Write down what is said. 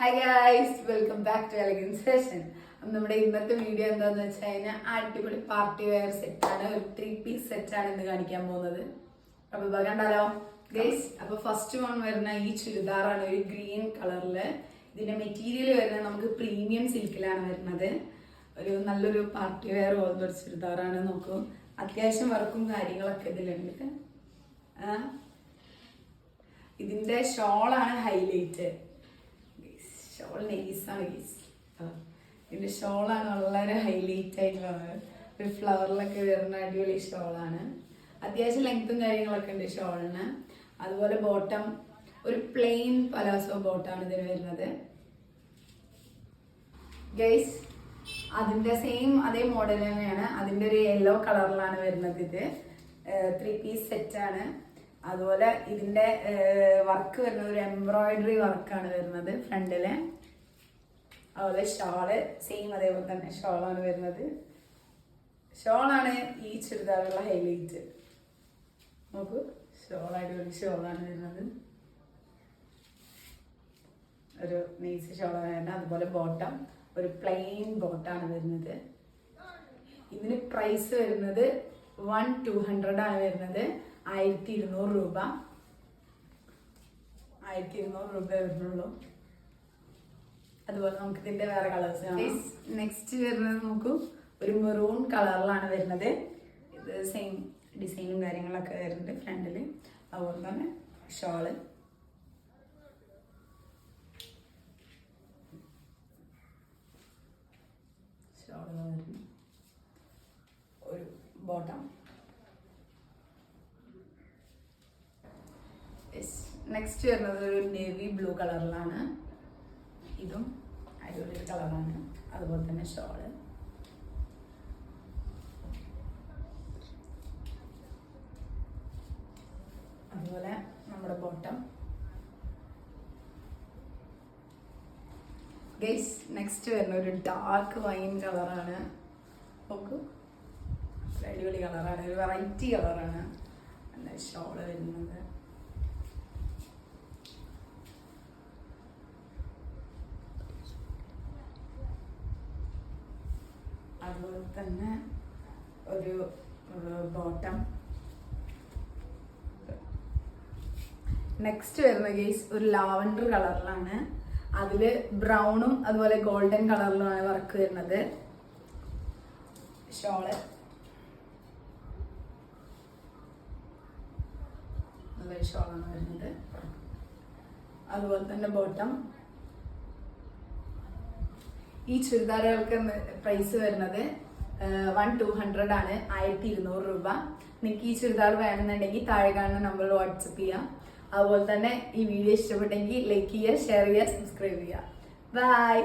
Hi guys welcome back to Elegan session നമ്മുടെ ഇന്നത്തെ video എന്താന്ന് വെച്ച് കഴിഞ്ഞാൽ അടിപൊളി പാർട്ടി വെയർ സെറ്റാണ് ഒരു ത്രീ പീസ് സെറ്റാണ് ഇന്ന് കാണിക്കാൻ പോകുന്നത്. അപ്പൊ ഇപ്പൊ കണ്ടാലോ? ഗൈസ് അപ്പൊ ഫസ്റ്റ് വൺ വരുന്ന ഈ ചുരിദാറാണ് ഒരു ഗ്രീൻ കളറിൽ ഇതിന്റെ മെറ്റീരിയൽ വരുന്നത് നമുക്ക് പ്രീമിയം സിൽക്കിലാണ് വരുന്നത്. ഒരു നല്ലൊരു പാർട്ടി വെയർ പോലത്തെ ഒരു ചുരിദാറാണ് നോക്കൂ. അത്യാവശ്യം വർക്കും കാര്യങ്ങളൊക്കെ ഇതിലുണ്ട്. ഇതിന്റെ ഷോളാണ് ഹൈലൈറ്റ് ഷോൾ നെയ്സാണ് ഗീസ് ഇതിന്റെ ഷോളാണ് വളരെ ഹൈലൈറ്റ് ആയിട്ടുള്ളത് ഒരു ഫ്ലവറിലൊക്കെ വരുന്ന അടിപൊളി ഷോളാണ്. അത്യാവശ്യം ലെങ്ത്തും കാര്യങ്ങളൊക്കെ ഉണ്ട് ഷോളിന്. അതുപോലെ ബോട്ടം ഒരു പ്ലെയിൻ പലാസോ ബോട്ടാണ് ഇതിന് വരുന്നത്. ഗൈസ് അതിന്റെ സെയിം അതേ മോഡൽ തന്നെയാണ്. അതിന്റെ ഒരു യെല്ലോ കളറിലാണ് വരുന്നത് ഇത്. ത്രീ പീസ് സെറ്റ് ആണ്. അതുപോലെ ഇതിന്റെ വർക്ക് വരുന്നത് ഒരു എംബ്രോയിഡറി വർക്കാണ് വരുന്നത് ഫ്രണ്ടിൽ അതുപോലെ ഷോൾ സെയിം അതേപോലെ തന്നെ ഷോളാണ് വരുന്നത്. ഷോളാണ് ഈ ചുരിദാറുള്ള ഹൈലൈറ്റ് നോക്കൂ ഷോൾ അടിപൊളി ഷോളാണ് വരുന്നത്. ഒരു നെയ്സ് ഷോളാണ് വരുന്നത്. അതുപോലെ ബോട്ടം ഒരു പ്ലെയിൻ ബോട്ടാണ് വരുന്നത്. ഇതിന് പ്രൈസ് വരുന്നത് വൺ ടു ഹൺഡ്രഡ് ആണ് വരുന്നത്. ആയിരത്തി ഇരുന്നൂറ് രൂപ. ആയിരത്തി ഇരുന്നൂറ് രൂപ വരുന്നുള്ളൂ. അതുപോലെ നമുക്ക് ഇതിന്റെ വേറെ കളേഴ്സ് കാണാം. നെക്സ്റ്റ് വരുന്നത് നോക്കൂ. ഒരു മെറൂൺ കളറിലാണ് വരുന്നത്. ഇത് സെയിം ഡിസൈനും കാര്യങ്ങളൊക്കെ വരുന്നുണ്ട് ഫ്രണ്ടിൽ. അതുപോലെ തന്നെ ഷോൾ. ഒരു ബോട്ടം നെക്സ്റ്റ് വരുന്നത് ഒരു നേവി ബ്ലൂ കളറിലാണ് ഇതും അടിപൊളി കളറാണ്. അതുപോലെ തന്നെ ഷോൾ. അതുപോലെ നമ്മുടെ ബോട്ടം. ഗൈസ് നെക്സ്റ്റ് വരുന്ന ഒരു ഡാർക്ക് വൈൻ കളറാണ്. നോക്കൂ. അടിപൊളി കളറാണ്. ഒരു വെറൈറ്റി കളറാണ്. ഷോൾ വരുന്നത്. അതുപോലെ തന്നെ ഒരു ബോട്ടം നെക്സ്റ്റ് വരുന്ന കേസ് ഒരു ലാവൻഡർ കളറിലാണ് അതിൽ ബ്രൗണും അതുപോലെ ഗോൾഡൻ കളറിലുമാണ് വർക്ക് വരുന്നത്. ഷോൾ. ഷോളാണ് വരുന്നത്. അതുപോലെ തന്നെ ബോട്ടം ഈ ചുരിദാറുകൾക്ക് പ്രൈസ് വരുന്നത് വൺ ടു ഹൺഡ്രഡ് ആണ്. ആയിരത്തി ഇരുന്നൂറ് രൂപ. നിങ്ങൾക്ക് ഈ ചുരിദാർ വേണമെന്നുണ്ടെങ്കിൽ താഴെ കാണുന്ന നമ്പറിൽ വാട്സപ്പ് ചെയ്യാം. അതുപോലെ തന്നെ ഈ വീഡിയോ ഇഷ്ടപ്പെട്ടെങ്കിൽ ലൈക്ക് ചെയ്യുക ഷെയർ ചെയ്യുക സബ്സ്ക്രൈബ് ചെയ്യുക. ബൈ